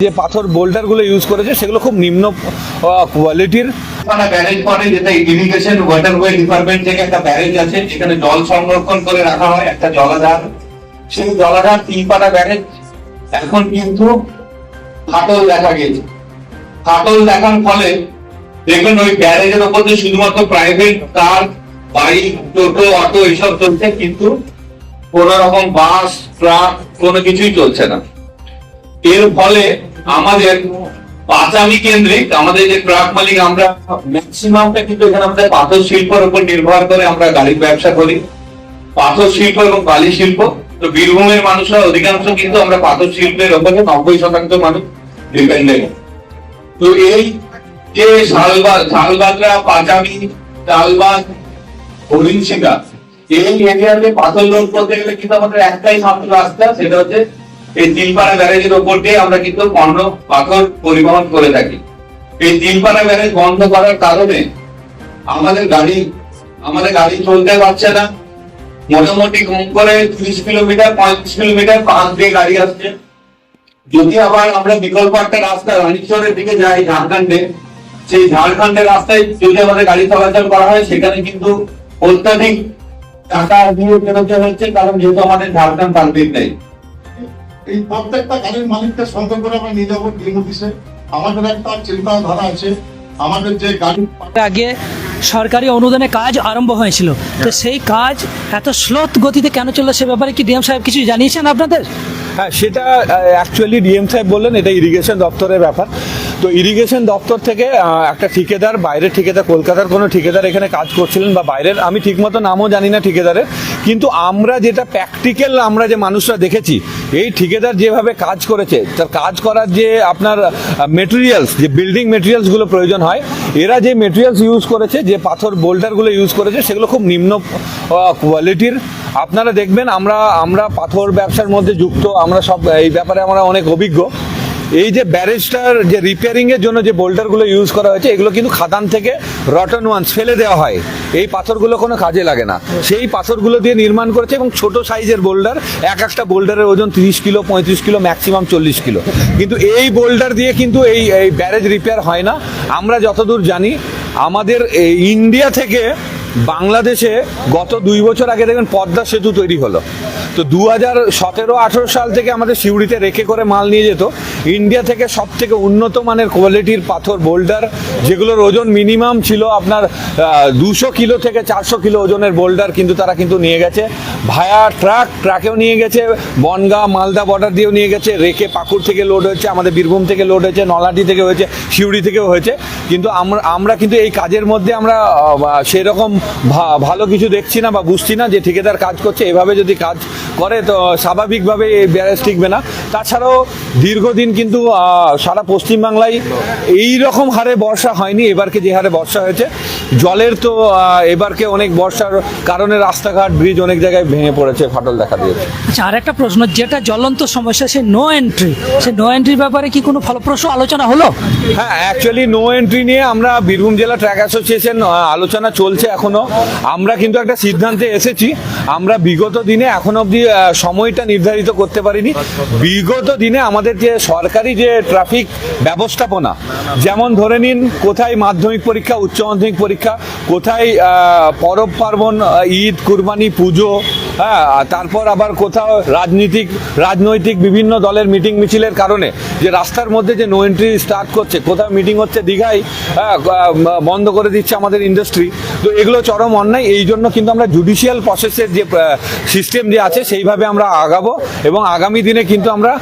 যে পাথর বোল্ডারগুলো ইউজ করেছে, সেগুলো খুব নিম্ন কোয়ালিটির মানে ব্যারেজ করে যেটা ইরিগেশন ওয়াটারওয়ে ডিপার্টমেন্ট থেকে একটা ব্যারেজ আছে, যেখানে জল সংরক্ষণ করে রাখা হয়, একটা জলাধার। সেই জলাধার তিনপাড়া ব্যারেজ। এখন কিন্তু ফাটল দেখা গেছে ফাটল দেখার ফলে দেখবেন ওই ব্যারেজের ওপর দিয়ে শুধুমাত্র private car bike Toto auto এইসব চলছে, কিন্তু কোন রকম বাস ট্রাক কোনো কিছুই চলছে না। এর ফলে আমাদের পাঁচামি কেন্দ্রিক, আমাদের যে ট্রাক মালিক, আমরা ম্যাক্সিমামটা কিন্তু এখানে আমাদের পাথর শিল্পের উপর নির্ভর করে আমরা গাড়ির ব্যবসা করি। পাথর শিল্প এবং বালি শিল্প। তো বীরভূমের মানুষরা অধিকাংশ কিন্তু আমরা পাথর শিল্পের উপরে নব্বই শতাংশ মানুষ ডিপেন্ডেন্ট তো এই যে শালবাগ শালবাগরা পাঁচামি শালবাগ হরিণশিকা, এই এরিয়াতে পাথর লোড করতে গেলে কিন্তু আমাদের একটাই মাত্র রাস্তা সেটা হচ্ছে এই তিনপাড়া ব্যারেজের ওপর দিয়ে আমরা কিন্তু পণ্য, পাথর পরিবহন করে থাকি। এই তিনপাড়া ব্যারেজ বন্ধ করার কারণে আমাদের গাড়ি আমাদের গাড়ি চলতে পারছে না। মোটামুটি কম করে ত্রিশ কিলোমিটার, পঁয়ত্রিশ কিলোমিটার পাঁচ দিয়ে গাড়ি আসছে। যদি আবার আমরা বিকল্প একটা রাস্তা রানীশ্বরের দিকে যাই ঝাড়খণ্ডে, সেই ঝাড়খণ্ডের রাস্তায় যদি আমাদের গাড়ি চলাচল করা হয়, সেখানে কিন্তু অত্যাধিক টাকা দিয়ে বেরোতে হচ্ছে, কারণ যেহেতু আমাদের ঝাড়খণ্ড পারমিট নেই। এই প্রত্যেকটা গাড়ির মালিককে সঙ্গে করে আমরা নিয়ে যাব ডিএম অফিসে আমাদের একটা চিন্তাধারা আছে। আমাদের যে গাড়ি আগে সরকারি অনুদানে কাজ আরম্ভ হয়েছিল। তো সেই কাজ এত স্লোত গতিতে কেন চলল সে ব্যাপারে কি ডিএম সাহেব কিছু জানিয়েছেন আপনাদের? হ্যাঁ সেটা অ্যাকচুয়ালি ডিএম সাহেব বললেন এটা ইরিগেশন দপ্তরের ব্যাপার। তো ইরিগেশন দপ্তর থেকে একটা ঠিকাদার বাইরের ঠিকাদার কলকাতার কোনো ঠিকাদার এখানে কাজ করছিলেন বা বাইরের আমি ঠিকমতো নামও জানি না ঠিকাদারের। কিন্তু আমরা যেটা প্র্যাকটিক্যাল আমরা যে মানুষরা দেখেছি, এই ঠিকাদার যেভাবে কাজ করেছে, তার কাজ করার যে আপনার মেটেরিয়ালস যে বিল্ডিং মেটেরিয়ালসগুলো প্রয়োজন হয়, এরা যে মেটেরিয়ালস ইউজ করেছে, যে পাথর বোল্ডারগুলো ইউজ করেছে, সেগুলো খুব নিম্ন কোয়ালিটির আপনারা দেখবেন, আমরা আমরা পাথর ব্যবসার মধ্যে যুক্ত, আমরা সব, এই ব্যাপারে আমরা অনেক অভিজ্ঞ। এই যে ব্যারেজটার যে রিপেয়ারিং এর জন্য যে বোল্ডারগুলো ইউজ করা হয়েছে, এগুলো কিন্তু খাদান থেকে রটন ওয়ান্স ফেলে দেওয়া হয়। এই পাথরগুলো কোনো কাজে লাগে না। সেই পাথরগুলো দিয়ে নির্মাণ করেছে এবং ছোট সাইজের বোল্ডার, এক একটা বোল্ডারের ওজন তিরিশ কিলো, পঁয়ত্রিশ কিলো ম্যাক্সিমাম চল্লিশ কিলো। কিন্তু এই বোল্ডার দিয়ে কিন্তু এই এই ব্যারেজ রিপেয়ার হয় না। আমরা যতদূর জানি, আমাদের ইন্ডিয়া থেকে বাংলাদেশে গত দুই বছর আগে দেখবেন পদ্মা সেতু তৈরি হলো। তো দু হাজার সতেরো, আঠেরো সাল থেকে আমাদের সিউড়িতে রেখে করে মাল নিয়ে যেত। ইন্ডিয়া থেকে সব থেকে উন্নত মানের কোয়ালিটির পাথর, বোল্ডার, যেগুলোর ওজন মিনিমাম ছিল আপনার দুশো কিলো থেকে চারশো কিলো ওজনের বোল্ডার কিন্তু তারা কিন্তু নিয়ে গেছে। ভায়া ট্রাক, ট্রাকেও নিয়ে গেছে, বনগা, মালদা বর্ডার দিয়েও নিয়ে গেছে, রেখে পাকুড় থেকে লোড হয়েছে, আমাদের বীরভূম থেকে লোড হয়েছে নলাটি থেকে হয়েছে, সিউড়ি থেকেও হয়েছে। কিন্তু আমরা আমরা কিন্তু এই কাজের মধ্যে আমরা সেরকম ভালো কিছু দেখছি না বা বুঝছি না যে ঠিকাদার কাজ করছে। এভাবে যদি কাজ করে, তো স্বাভাবিকভাবে এই ব্যারেজ টিকবে না। তাছাড়াও দীর্ঘদিন কিন্তু সারা পশ্চিমবাংলায় এই রকম হারে বর্ষা হয়নি। এবারকে যে হারে বর্ষা হয়েছে জলের তো এবারকে অনেক বর্ষার কারণে রাস্তাঘাট ব্রিজ অনেক জায়গায় ভেঙে পড়েছে ফাটল দেখা দিয়েছে। আচ্ছা আর একটা প্রশ্ন যেটা জ্বলন্ত সমস্যা সে নো এন্ট্রি সে নো এন্ট্রির ব্যাপারে কি কোনো ফলপ্রসূ আলোচনা হলো? হ্যাঁ অ্যাকচুয়ালি নো এন্ট্রি নিয়ে আমরা বীরভূম জেলা ট্র্যাক অ্যাসোসিয়েশন আলোচনা চলছে এখনও। আমরা কিন্তু একটা সিদ্ধান্তে এসেছি আমরা বিগত দিনে এখন অবধি সময়টা নির্ধারিত করতে পারিনি। বিগত দিনে আমাদের যে সরকারি যে ট্রাফিক ব্যবস্থাপনা যেমন ধরে নিন কোথায় মাধ্যমিক পরীক্ষা উচ্চ মাধ্যমিক পরীক্ষা কোথায় পরব পার্বণ ঈদ কুরবানি পুজো হ্যাঁ তারপর আবার কোথাও রাজনীতিক রাজনৈতিক বিভিন্ন দলের মিটিং মিছিলের কারণে যে রাস্তার মধ্যে যে নো এন্ট্রি স্টার্ট করছে কোথাও মিটিং হচ্ছে দীঘায় হ্যাঁ, বন্ধ করে দিচ্ছে আমাদের ইন্ডাস্ট্রি তো এগুলো চরম অন্যায়। এই জন্য কিন্তু আমরা জুডিশিয়াল প্রসেসের যে সিস্টেম যে আছে সেইভাবে আমরা আগাবো এবং আগামী দিনে কিন্তু আমরা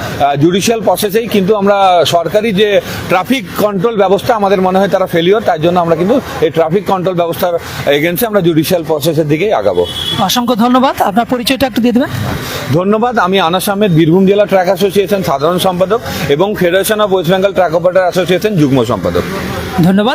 জুডিশিয়াল প্রসেসেই কিন্তু আমরা সরকারি যে ট্রাফিক কন্ট্রোল ব্যবস্থা আমাদের মনে হয় তারা ফেলিওর তার জন্য আমরা কিন্তু এই ট্রাফিক কন্ট্রোল ব্যবস্থার এগেনস্টে আমরা জুডিশিয়াল প্রসেসের দিকেই আগাবো। অসংখ্য ধন্যবাদ। আপনার পরিচয়টা একটু দিয়ে দেবেন। ধন্যবাদ আমি আনাস আহমেদ বীরভূম জেলা ট্র্যাক অ্যাসোসিয়েশন সাধারণ সম্পাদক এবং federation of West Bengal track operator association যুগ্ম সম্পাদক। ধন্যবাদ।